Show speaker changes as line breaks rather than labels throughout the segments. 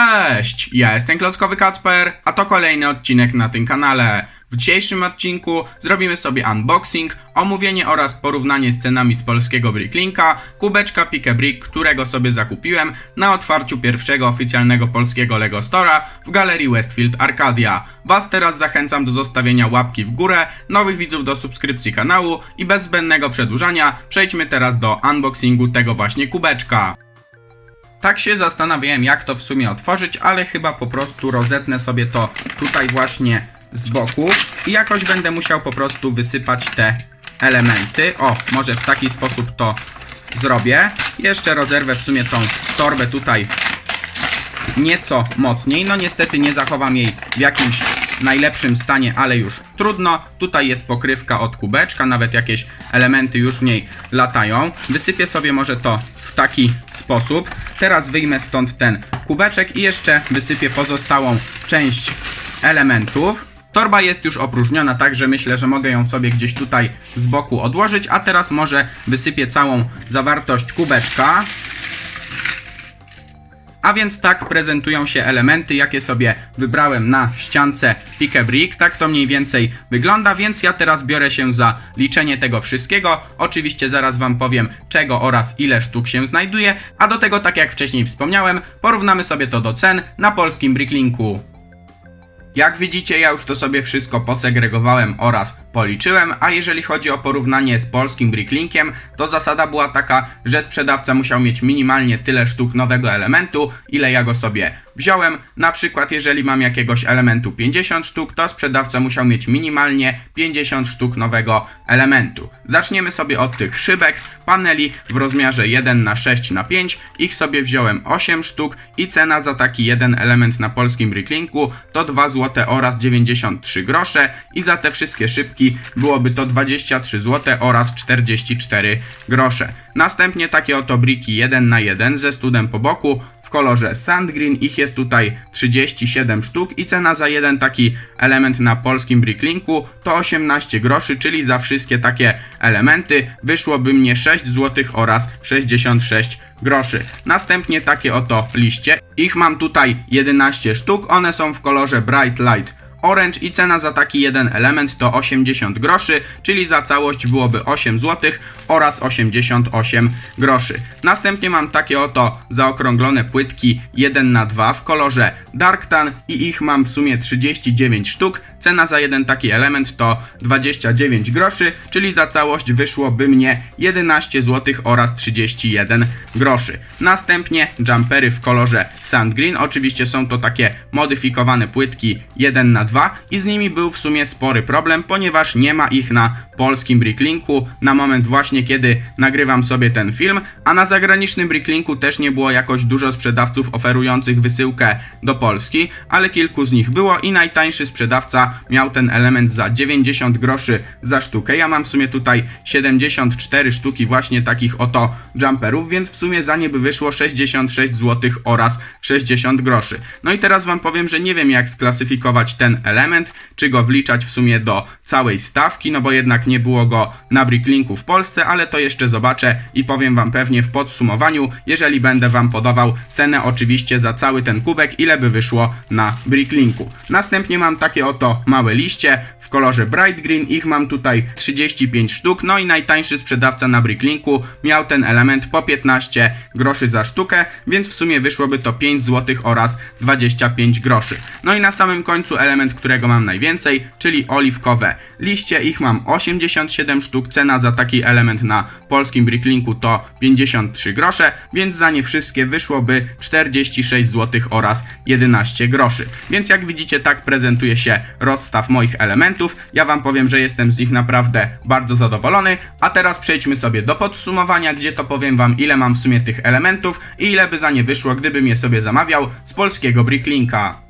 Cześć, ja jestem Klockowy Kacper, a to kolejny odcinek na tym kanale. W dzisiejszym odcinku zrobimy sobie unboxing, omówienie oraz porównanie z cenami z polskiego Bricklinka, kubeczka Pick Brick, którego sobie zakupiłem na otwarciu pierwszego oficjalnego polskiego Lego Store'a w galerii Westfield Arcadia. Was teraz zachęcam do zostawienia łapki w górę, nowych widzów do subskrypcji kanału i bez zbędnego przedłużania przejdźmy teraz do unboxingu tego właśnie kubeczka. Tak się zastanawiałem, jak to w sumie otworzyć, ale chyba po prostu rozetnę sobie to tutaj właśnie z boku i jakoś będę musiał po prostu wysypać te elementy. O, może w taki sposób to zrobię. Jeszcze rozerwę w sumie tą torbę tutaj nieco mocniej. No niestety nie zachowam jej w jakimś najlepszym stanie, ale już trudno. Tutaj jest pokrywka od kubeczka, nawet jakieś elementy już w niej latają. Wysypię sobie może to w taki sposób. Teraz wyjmę stąd ten kubeczek i jeszcze wysypię pozostałą część elementów. Torba jest już opróżniona, także myślę, że mogę ją sobie gdzieś tutaj z boku odłożyć, a teraz może wysypię całą zawartość kubeczka. A więc tak prezentują się elementy, jakie sobie wybrałem na ściance Pick a Brick. Tak to mniej więcej wygląda, więc ja teraz biorę się za liczenie tego wszystkiego. Oczywiście zaraz Wam powiem czego oraz ile sztuk się znajduje, a do tego, tak jak wcześniej wspomniałem, porównamy sobie to do cen na polskim Bricklinku. Jak widzicie, ja już to sobie wszystko posegregowałem oraz policzyłem, a jeżeli chodzi o porównanie z polskim Bricklinkiem, to zasada była taka, że sprzedawca musiał mieć minimalnie tyle sztuk nowego elementu, ile ja go sobie wziąłem. Na przykład, jeżeli mam jakiegoś elementu 50 sztuk, to sprzedawca musiał mieć minimalnie 50 sztuk nowego elementu. Zaczniemy sobie od tych szybek, paneli w rozmiarze 1 na 6 na 5 Ich sobie wziąłem 8 sztuk i cena za taki jeden element na polskim Bricklinku to 2 zł oraz 93 grosze i za te wszystkie szybki byłoby to 23 zł oraz 44 grosze. Następnie takie oto briki 1 na 1 ze studem po boku w kolorze Sand Green. Ich jest tutaj 37 sztuk i cena za jeden taki element na polskim Bricklinku to 18 groszy, czyli za wszystkie takie elementy wyszłoby mnie 6 zł oraz 66 groszy. Następnie takie oto liście. Ich mam tutaj 11 sztuk. One są w kolorze Bright Light Orange i cena za taki jeden element to 80 groszy, czyli za całość byłoby 8 zł oraz 88 groszy. Następnie mam takie oto zaokrąglone płytki 1 na 2 w kolorze Dark Tan i ich mam w sumie 39 sztuk. Cena za jeden taki element to 29 groszy, czyli za całość wyszłoby mnie 11 zł oraz 31 groszy. Następnie jumpery w kolorze Sand Green. Oczywiście są to takie modyfikowane płytki 1 na 2 i z nimi był w sumie spory problem, ponieważ nie ma ich na polskim Bricklinku na moment właśnie kiedy nagrywam sobie ten film, a na zagranicznym Bricklinku też nie było jakoś dużo sprzedawców oferujących wysyłkę do Polski, ale kilku z nich było i najtańszy sprzedawca miał ten element za 90 groszy za sztukę. Ja mam w sumie tutaj 74 sztuki właśnie takich oto jumperów, więc w sumie za nie by wyszło 66 zł oraz 60 groszy. No i teraz wam powiem, że nie wiem jak sklasyfikować ten element, czy go wliczać w sumie do całej stawki, no bo jednak nie było go na Bricklinku w Polsce, ale to jeszcze zobaczę i powiem wam pewnie w podsumowaniu, jeżeli będę wam podawał cenę oczywiście za cały ten kubek, ile by wyszło na Bricklinku. Następnie mam takie oto małe liście w kolorze Bright Green, ich mam tutaj 35 sztuk, no i najtańszy sprzedawca na Bricklinku miał ten element po 15 groszy za sztukę, więc w sumie wyszłoby to 5 zł oraz 25 groszy. No i na samym końcu element, którego mam najwięcej, czyli oliwkowe liście, ich mam 87 sztuk, cena za taki element na polskim Bricklinku to 53 grosze, więc za nie wszystkie wyszłoby 46 zł oraz 11 groszy. Więc jak widzicie tak prezentuje się rozstaw moich elementów. Ja wam powiem, że jestem z nich naprawdę bardzo zadowolony, a teraz przejdźmy sobie do podsumowania, gdzie to powiem wam ile mam w sumie tych elementów i ile by za nie wyszło, gdybym je sobie zamawiał z polskiego Bricklinka.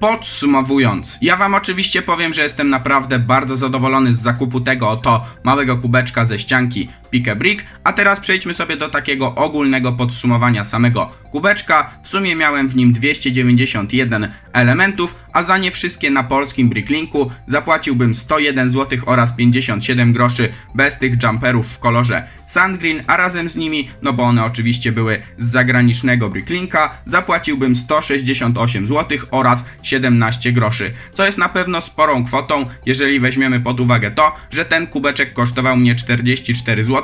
Podsumowując, ja wam oczywiście powiem, że jestem naprawdę bardzo zadowolony z zakupu tego oto małego kubeczka ze ścianki Pique Brick, a teraz przejdźmy sobie do takiego ogólnego podsumowania samego kubeczka. W sumie miałem w nim 291 elementów, a za nie wszystkie na polskim Bricklinku zapłaciłbym 101 zł oraz 57 groszy bez tych jumperów w kolorze Sandgreen, a razem z nimi, no bo one oczywiście były z zagranicznego Bricklinka, zapłaciłbym 168 zł oraz 17 groszy, co jest na pewno sporą kwotą, jeżeli weźmiemy pod uwagę to, że ten kubeczek kosztował mnie 44 zł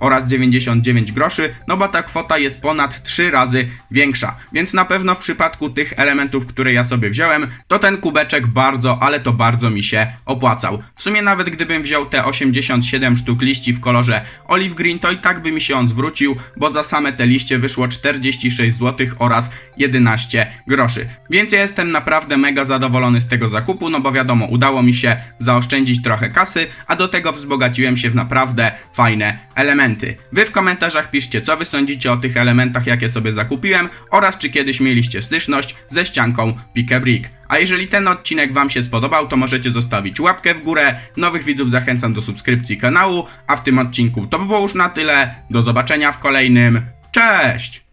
oraz 99 groszy, no bo ta kwota jest ponad 3 razy większa, więc na pewno w przypadku tych elementów, które ja sobie wziąłem, to ten kubeczek bardzo, ale to bardzo mi się opłacał. W sumie nawet gdybym wziął te 87 sztuk liści w kolorze olive green, to i tak by mi się on zwrócił, bo za same te liście wyszło 46 zł oraz 11 groszy. Więc ja jestem naprawdę mega zadowolony z tego zakupu, no bo wiadomo, udało mi się zaoszczędzić trochę kasy, a do tego wzbogaciłem się w naprawdę fajne elementy. Wy w komentarzach piszcie, co wy sądzicie o tych elementach, jakie sobie zakupiłem oraz czy kiedyś mieliście styczność ze ścianką Pique Brick. A jeżeli ten odcinek Wam się spodobał, to możecie zostawić łapkę w górę. Nowych widzów zachęcam do subskrypcji kanału, a w tym odcinku to by było już na tyle. Do zobaczenia w kolejnym. Cześć!